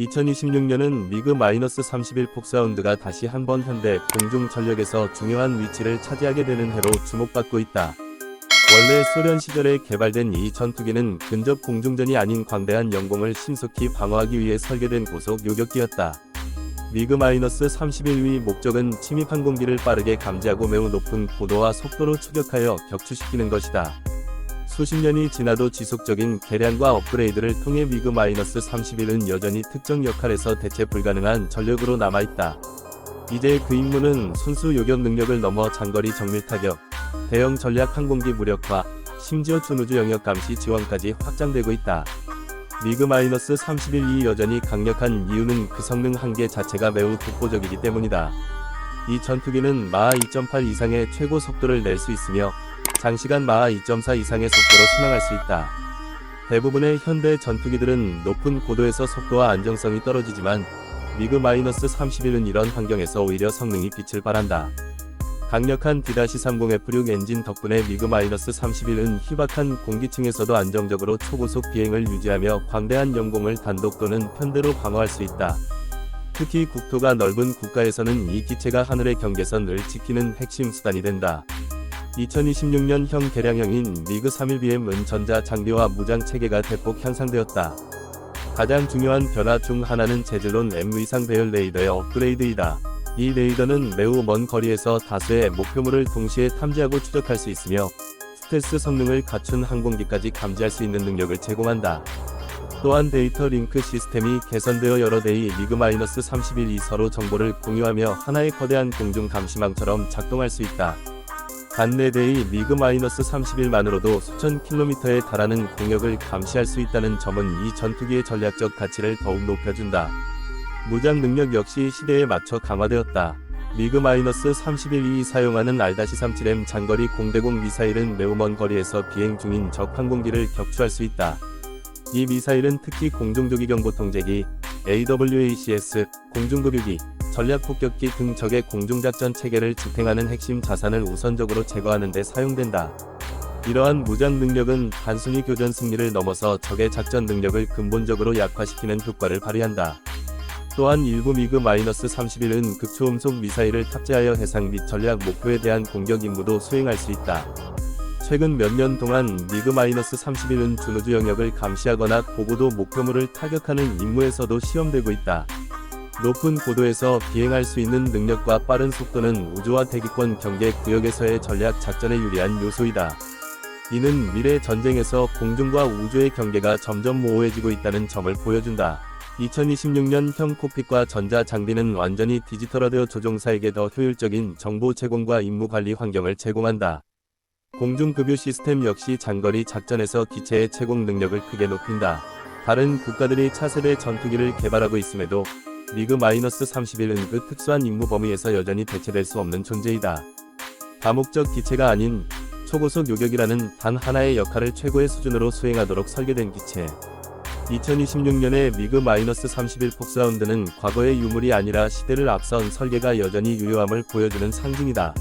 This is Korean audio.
2026년은 미그-31 폭사운드가 다시 한번 현대 공중 전력에서 중요한 위치를 차지하게 되는 해로 주목받고 있다. 원래 소련 시절에 개발된 이 전투기는 근접 공중전이 아닌 광대한 영공을 신속히 방어하기 위해 설계된 고속 요격기였다. 미그-31위 목적은 침입 항공기를 빠르게 감지하고 매우 높은 고도와 속도로 추격하여 격추시키는 것이다. 수십 년이 지나도 지속적인 개량과 업그레이드를 통해 미그-31은 여전히 특정 역할에서 대체 불가능한 전력으로 남아있다. 이제 그 임무는 순수 요격 능력을 넘어 장거리 정밀 타격, 대형 전략 항공기 무력화, 심지어 준우주 영역 감시 지원까지 확장되고 있다. 미그-31이 여전히 강력한 이유는 그 성능 한계 자체가 매우 독보적이기 때문이다. 이 전투기는 마하 2.8 이상의 최고 속도를 낼 수 있으며 장시간 마하 2.4 이상의 속도로 순항할 수 있다. 대부분의 현대 전투기들은 높은 고도에서 속도와 안정성이 떨어지지만 미그-31은 이런 환경에서 오히려 성능이 빛을 발한다. 강력한 D-30F6 엔진 덕분에 미그-31은 희박한 공기층에서도 안정적으로 초고속 비행을 유지하며 광대한 영공을 단독 또는 편대로 방어할 수 있다. 특히 국토가 넓은 국가에서는 이 기체가 하늘의 경계선을 지키는 핵심 수단이 된다. 2026년형 개량형인 미그 31BM은 전자 장비와 무장 체계가 대폭 향상되었다. 가장 중요한 변화 중 하나는 재질론 M 위상 배열 레이더의 업그레이드이다. 이 레이더는 매우 먼 거리에서 다수의 목표물을 동시에 탐지하고 추적할 수 있으며 스텔스 성능을 갖춘 항공기까지 감지할 수 있는 능력을 제공한다. 또한 데이터 링크 시스템이 개선되어 여러 대의 미그-31 이 서로 정보를 공유하며 하나의 거대한 공중 감시망처럼 작동할 수 있다. 단 4대의 미그-31만으로도 수천 킬로미터에 달하는 공역을 감시할 수 있다는 점은 이 전투기의 전략적 가치를 더욱 높여준다. 무장 능력 역시 시대에 맞춰 강화되었다. 미그-31이 사용하는 R-37M 장거리 공대공 미사일은 매우 먼 거리에서 비행 중인 적 항공기를 격추할 수 있다. 이 미사일은 특히 공중조기 경보 통제기, AWACS, 공중급유기, 전략 폭격기 등 적의 공중작전 체계를 지탱하는 핵심 자산을 우선적으로 제거하는 데 사용된다. 이러한 무장 능력은 단순히 교전 승리를 넘어서 적의 작전 능력을 근본적으로 약화시키는 효과를 발휘한다. 또한 일부 미그-31은 극초음속 미사일을 탑재하여 해상 및 전략 목표에 대한 공격 임무도 수행할 수 있다. 최근 몇 년 동안 미그-31은 준우주 영역을 감시하거나 고고도 목표물을 타격하는 임무에서도 시험되고 있다. 높은 고도에서 비행할 수 있는 능력과 빠른 속도는 우주와 대기권 경계 구역에서의 전략 작전에 유리한 요소이다. 이는 미래 전쟁에서 공중과 우주의 경계가 점점 모호해지고 있다는 점을 보여준다. 2026년 형 콕핏과 전자 장비는 완전히 디지털화되어 조종사에게 더 효율적인 정보 제공과 임무 관리 환경을 제공한다. 공중급유 시스템 역시 장거리 작전에서 기체의 채공 능력을 크게 높인다. 다른 국가들이 차세대 전투기를 개발하고 있음에도 미그-31은 그 특수한 임무 범위에서 여전히 대체될 수 없는 존재이다. 다목적 기체가 아닌 초고속 요격이라는 단 하나의 역할을 최고의 수준으로 수행하도록 설계된 기체. 2026년의 미그-31 폭사운드는 과거의 유물이 아니라 시대를 앞선 설계가 여전히 유효함을 보여주는 상징이다.